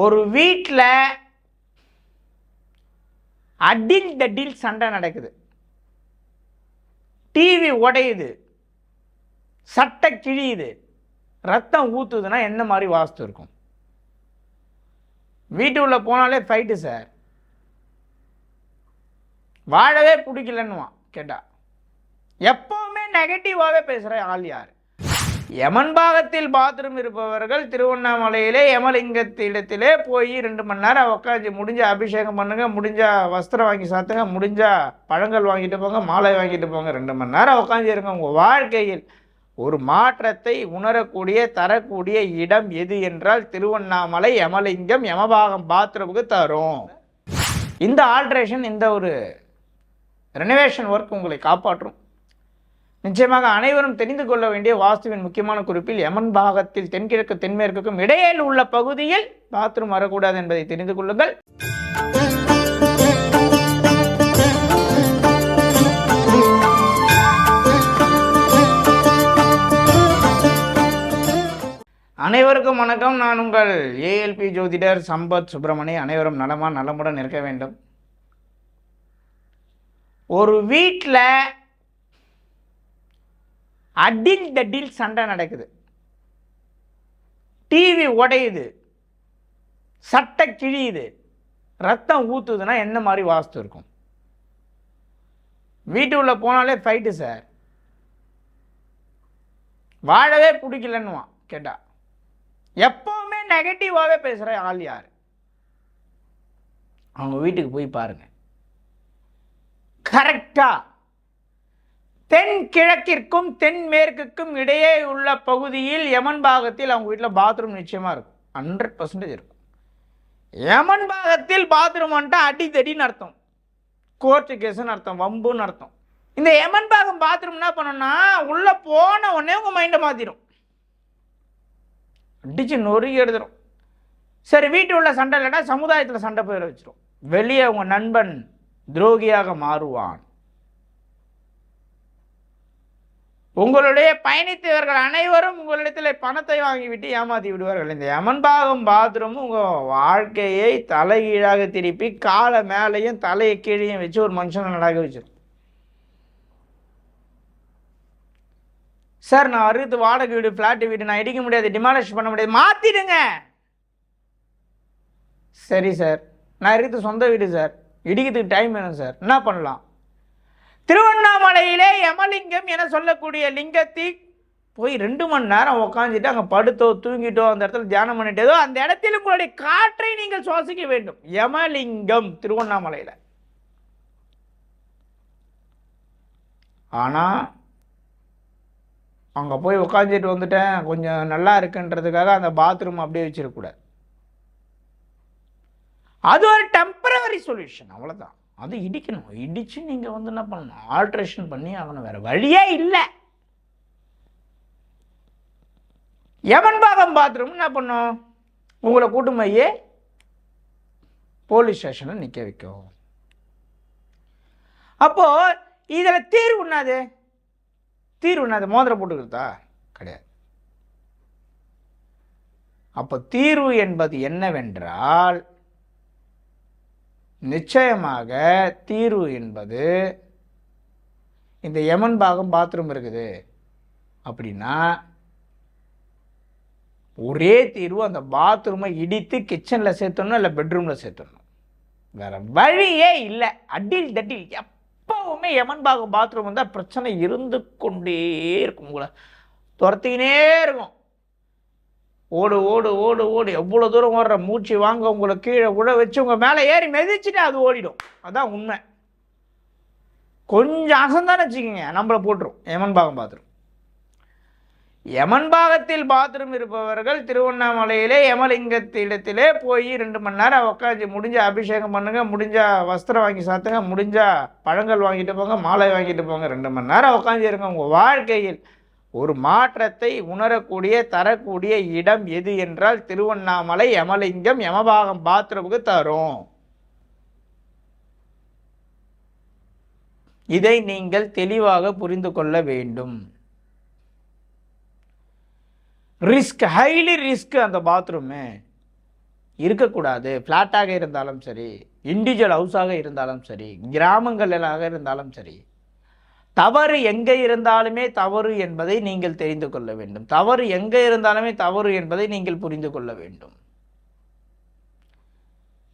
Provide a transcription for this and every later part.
ஒரு வீட்டில் அடில் தடில் சண்டை நடக்குது. டிவி உடையுது. சட்டை கிழியுது. ரத்தம் ஊற்றுதுன்னா என்ன மாதிரி வாஸ்து இருக்கும்? வீட்டுக்குள்ளே போனாலே ஃபைட்டு சார் வாழவே பிடிக்கலன்னுவான் கேட்டா. எப்பவுமே நெகட்டிவாகவே பேசுகிற ஆள் யார்? யமன் பாகத்தில் பாத்ரூம் இருப்பவர்கள் திருவண்ணாமலையிலே யமலிங்கத்திடத்திலே போய் ரெண்டு மணி நேரம் உட்காந்து முடிஞ்சால் அபிஷேகம் பண்ணுங்க முடிஞ்சால் வஸ்திரம் வாங்கி சாத்துங்க முடிஞ்சால் பழங்கள் வாங்கிட்டு போங்க மாலை வாங்கிட்டு போங்க ரெண்டு மணி நேரம் உட்காந்து இருங்க. உங்கள் வாழ்க்கையில் ஒரு மாற்றத்தை உணரக்கூடிய தரக்கூடிய இடம் எது என்றால் திருவண்ணாமலை யமலிங்கம் யமபாகம் பாத்ரூமுக்கு தரும். இந்த ஆல்ட்ரேஷன் இந்த ஒரு ரெனோவேஷன் ஒர்க் உங்களை காப்பாற்றும். நிச்சயமாக அனைவரும் தெரிந்து கொள்ள வேண்டிய வாஸ்துவின் முக்கியமான குறிப்பில் யமன் பாகத்தில் தென்கிழக்கு தென்மேற்குக்கும் இடையில் உள்ள பகுதியில் பாத்ரூம் வரக்கூடாது என்பதை தெரிந்து கொள்ளுங்கள். அனைவருக்கும் வணக்கம். நான் உங்கள் ஏஎல்பி ஜோதிடர் சம்பத் சுப்பிரமணி அனைவரும் நலமா நலமுடன் இருக்க வேண்டும். ஒரு வீட்டில் அடில் தடில் சண்டை நடக்குது. டிவி உடையுது. சட்டை கிழியுது. ரத்தம் ஊற்றுதுன்னா என்ன மாதிரி வாஸ்து இருக்கும்? வீட்டுக்குள்ளே போனாலே ஃபைட்டு சார் வாழவே பிடிக்கலன்னுவான் கேட்டா. எப்பவுமே நெகட்டிவாகவே பேசுகிற ஆள் யார்? அவங்க வீட்டுக்கு போய் பாருங்க. கரெக்டாக தென் கிழக்கிற்கும் இடையே உள்ள பகுதியில் யமன் பாகத்தில் அவங்க வீட்டில் பாத்ரூம் நிச்சயமாக இருக்கும். ஹண்ட்ரட் பர்சன்டேஜ் இருக்கும். யமன் பாகத்தில் பாத்ரூம் வந்துட்டு அடித்தடின்னு அர்த்தம். கோர்ட்டு கேஸுன்னு அர்த்தம் வம்புன்னு அர்த்தம். இந்த யமன் பாகம் பாத்ரூம் என்ன பண்ணணும்னா உள்ளே போன உடனே உங்கள் மைண்டை மாற்றிடும் அடிச்சு நொறுக்கி எடுத்துரும். சரி வீட்டு உள்ள சண்டை இல்லைன்னா சமுதாயத்தில் சண்டை போயிட வச்சிடும் வெளியே உங்கள் நண்பன் துரோகியாக மாறுவான். உங்களுடைய பயணித்தவர்கள் அனைவரும் உங்களிடத்தில் பணத்தை வாங்கிவிட்டு ஏமாற்றி விடுவார்கள். இந்த யமன்பாகம் பாத்ரூம் உங்கள் வாழ்க்கையை தலைகீழாக திருப்பி காலை மேலேயும் தலையை கீழையும் வச்சு ஒரு மனுஷனை நடக்க வச்சிடும் சார் நான் அறுத்து வாடகை வீடு ஃப்ளாட்டு வீடு நான் இடிக்க முடியாது டிமாலிஷ் பண்ண முடியாது மாற்றிடுங்க சரி சார். நான் இருக்கிறது சொந்த வீடு சார். இடிக்கிறதுக்கு டைம் வேணும் சார். என்ன பண்ணலாம்? திருவண்ணாமலையிலே யமலிங்கம் என சொல்லக்கூடிய லிங்கத்தை போய் ரெண்டு மணி நேரம் உக்காந்துட்டு அங்கே படுத்தோ தூங்கிட்டோ அந்த இடத்துல தியானம் பண்ணிட்டதோ அந்த இடத்தில் உங்களுடைய காற்றை நீங்கள் சுவாசிக்க வேண்டும். யமலிங்கம் திருவண்ணாமலையில். ஆனால் அங்கே போய் உக்காந்துட்டு வந்துட்டேன். கொஞ்சம் நல்லா இருக்குன்றதுக்காக அந்த பாத்ரூம் அப்படியே வச்சிருக்கக்கூடாது அது ஒரு டெம்பரவரி சொல்யூஷன் அவ்வளோதான் அது இடிக்கணும். இடித்து நீங்கள் வந்து என்ன பண்ணணும்? ஆல்ட்ரேஷன் பண்ணி ஆகணும் வேறு வழியே இல்லை. எவன் பாகம் பாத்ரூம் என்ன பண்ணும்? உங்களை கூட்டு போய் போலீஸ் ஸ்டேஷனில் நிற்க வைக்கும். அப்போது இதில் தீர்வு என்னது தீர்வு என்னது மோதிரம் போட்டுக்கிறதா? கிடையாது. அப்போ தீர்வு என்பது என்னவென்றால் நிச்சயமாக தீர்வு என்பது இந்த யமன் பாகம் பாத்ரூம் இருக்குது. அப்படின்னா ஒரே தீர்வு அந்த பாத்ரூமை இடித்து கிச்சனில் சேர்த்தணும் இல்லை பெட்ரூமில் சேர்த்தணும். வேற வழியே இல்லை. அடில் தட்டில் எப்பவுமே யமன் பாகம் பாத்ரூம் வந்தால் பிரச்சனை இருந்து கொண்டே இருக்கும் உங்களை துரத்திக்கினே இருக்கும். ஓடு ஓடு ஓடு ஓடு. எவ்வளோ தூரம் ஓடுற? மூச்சு வாங்க உங்களை கீழே உழ வச்சு உங்கள் மேலே ஏறி மெதிச்சுட்டு அது ஓடிடும். அதான் உண்மை. கொஞ்சம் அசந்தானே வச்சுக்கோங்க. நம்மளை போட்டுரும். யமன் பாகம் பாத்ரூம் யமன் பாகத்தில் பாத்ரூம் இருப்பவர்கள் திருவண்ணாமலையிலே யமலிங்கத்திடத்திலே போய் ரெண்டு மணி நேரம் உட்காந்து முடிஞ்ச அபிஷேகம் பண்ணுங்க முடிஞ்சால் வஸ்திரம் வாங்கி சாத்துங்க முடிஞ்சால் பழங்கள் வாங்கிட்டு போங்க மாலை வாங்கிட்டு போங்க. ரெண்டு மணி நேரம் உட்காந்து இருங்க. உங்கள் வாழ்க்கையில் ஒரு மாற்றத்தை உணரக்கூடிய தரக்கூடிய இடம் எது என்றால் திருவண்ணாமலை யமலிங்கம் யமபாகம் பாத்ரூமுக்கு தரும். இதை நீங்கள் தெளிவாக புரிந்து கொள்ள வேண்டும். ரிஸ்க் ஹைலி ரிஸ்க் அந்த பாத்ரூமு இருக்கக்கூடாது. ஃப்ளாட்டாக இருந்தாலும் சரி இண்டிவிஜுவல் ஹவுஸாக இருந்தாலும் சரி கிராமங்களாக இருந்தாலும் சரி. தவறு எங்கே இருந்தாலுமே தவறு என்பதை நீங்கள் தெரிந்து கொள்ள வேண்டும். தவறு எங்கே இருந்தாலுமே தவறு என்பதை நீங்கள் புரிந்து கொள்ள வேண்டும்.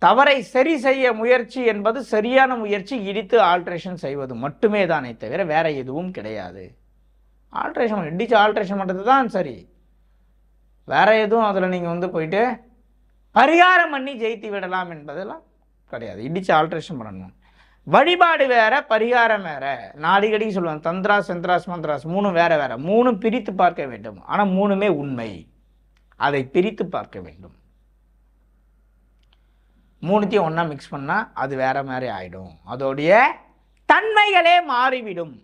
தவறை சரி செய்ய முயற்சி என்பது சரியான முயற்சி இடித்து ஆல்ட்ரேஷன் செய்வது மட்டுமே தானே தவிர வேற எதுவும் கிடையாது. ஆல்ட்ரேஷன் இடிச்சு ஆல்ட்ரேஷன் பண்ணுறது தான் சரி. வேற எதுவும் அதில் நீங்கள் வந்து போயிட்டு பரிகாரம் பண்ணி ஜெயித்து விடலாம் என்பதெல்லாம் கிடையாது. இடித்து ஆல்ட்ரேஷன் பண்ணணும். வழிபாடு வேற பரிகாரம் வேற. நான் சொல்லுவாங்க. தந்திராஸ் சந்திராஸ் மந்திராஸ். மூணு வேற வேற. மூணு பிரித்து பார்க்க வேண்டும். ஆனால் மூணுமே உண்மை. அதை பிரித்து பார்க்க வேண்டும். மூணுத்தையும் ஒன்றா மிக்ஸ் பண்ணால் அது வேற மாதிரி ஆகிடும் அதோடைய தன்மைகளே மாறிவிடும்.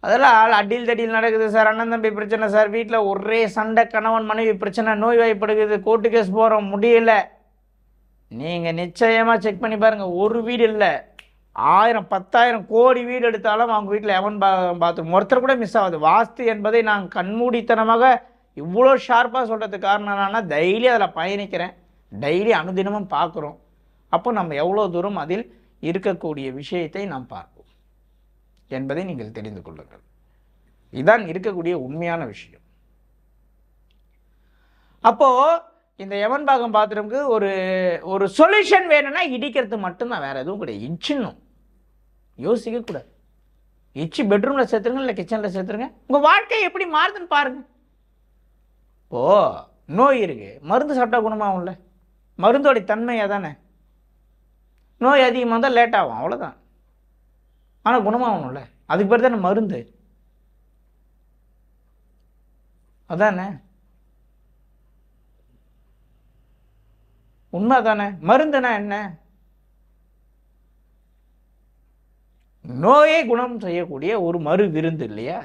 அதெல்லாம் ஆள் அடில் தடியில் நடக்குது சார். அண்ணன் தம்பி பிரச்சனை சார். வீட்டில் ஒரே சண்டை கணவன் மனைவி பிரச்சனை நோய் வாய்ப்படுகிறது. கோர்ட்டு கேஸ் போகிறோம் முடியலை. நீங்கள் நிச்சயமாக செக் பண்ணி பாருங்கள் ஒரு வீடு இல்லை. ஆயிரம் பத்தாயிரம் கோடி வீடு எடுத்தாலும் அவங்க வீட்டில் எவன் பா பாத்ரூம் ஒருத்தர் கூட மிஸ் ஆகுது. வாஸ்து என்பதை நான் கண்மூடித்தனமாக இவ்வளோ ஷார்ப்பாக சொல்கிறதுக்கு காரணம் என்னன்னா டெய்லி அதில் பயணிக்கிறேன். டெய்லி அனுதினமும் பார்க்குறோம். அப்போ நம்ம எவ்வளோ தூரம் அதில் இருக்கக்கூடிய விஷயத்தை நாம் பார்ப்போம். என்பதை நீங்கள் தெரிந்து கொள்ளுங்கள். இதுதான் இருக்கக்கூடிய உண்மையான விஷயம். அப்போது இந்த எவன் பாகம் பாத்ரூம்க்கு ஒரு ஒரு சொல்யூஷன் வேணும்னா இடிக்கிறது மட்டும்தான் வேற எதுவும் கிடையாது. இச்சிடணும் யோசிக்க கூடாது. பெட்ரூமில் சேர்த்துருங்க இல்லை கிச்சனில் சேர்த்துருங்க. உங்கள் வாழ்க்கை எப்படி மாறுதுன்னு பாருங்க. ஓ நோய் இருக்கு. மருந்து சாப்பிட்டா குணமாகும்ல. மருந்தோடைய தன்மையாக அதானே? நோய் அதிகமாக இருந்தால் லேட் ஆகும் அவ்வளோதான் ஆனால் குணமாகணும்ல. அதுக்கு பேர் தானே மருந்து. அதானே? உண்மை தானே மருந்துனா என்ன? நோயை குணம் செய்யக்கூடிய ஒரு மறு விருந்து இல்லையா?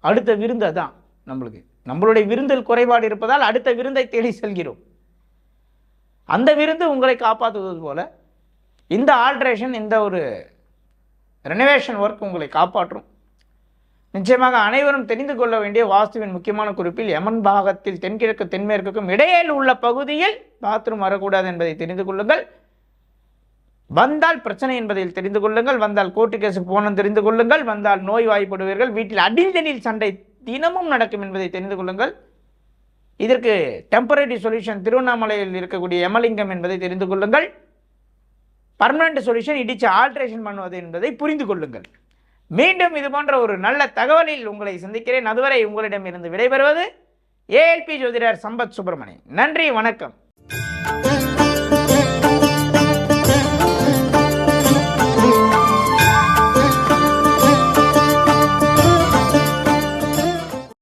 அடுத்த விருந்து அதான் நம்மளுக்கு. நம்மளுடைய விருந்தில் குறைபாடு இருப்பதால் அடுத்த விருந்தை தேடி செல்கிறோம். அந்த விருந்து உங்களை காப்பாற்றுவது போல இந்த ஆல்ட்ரேஷன் இந்த ஒரு ரெனோவேஷன் ஒர்க் உங்களை காப்பாற்றும். நிச்சயமாக அனைவரும் தெரிந்து கொள்ள வேண்டிய வாஸ்துவின் முக்கியமான குறிப்பில் யமன் பாகத்தில் தென்கிழக்கு தென்மேற்குக்கும் இடையில் உள்ள பகுதியில் பாத்ரூம் வரக்கூடாது என்பதை தெரிந்து கொள்ளுங்கள். வந்தால் பிரச்சனை என்பதை தெரிந்து கொள்ளுங்கள். வந்தால் கோர்ட்டு கேஸுக்கு போனோம் தெரிந்து கொள்ளுங்கள். வந்தால் நோய் வாய்ப்படுவீர்கள் வீட்டில் அடிந்தனில் சண்டை தினமும் நடக்கும் என்பதை தெரிந்து கொள்ளுங்கள். இதற்கு டெம்பரரி சொல்யூஷன் திருவண்ணாமலையில் இருக்கக்கூடிய யமலிங்கம் என்பதை தெரிந்து கொள்ளுங்கள். பர்மனண்ட் சொல்யூஷன் இடிச்சு ஆல்ட்ரேஷன் பண்ணுவது என்பதை புரிந்து கொள்ளுங்கள். மீண்டும் இது போன்ற ஒரு நல்ல தகவலில் உங்களை சந்திக்கிறேன். அதுவரை உங்களிடமிருந்து விடைபெறுவது ஏஎல்பி ஜோதிடர் சம்பத் சுப்பிரமணியன். நன்றி வணக்கம்.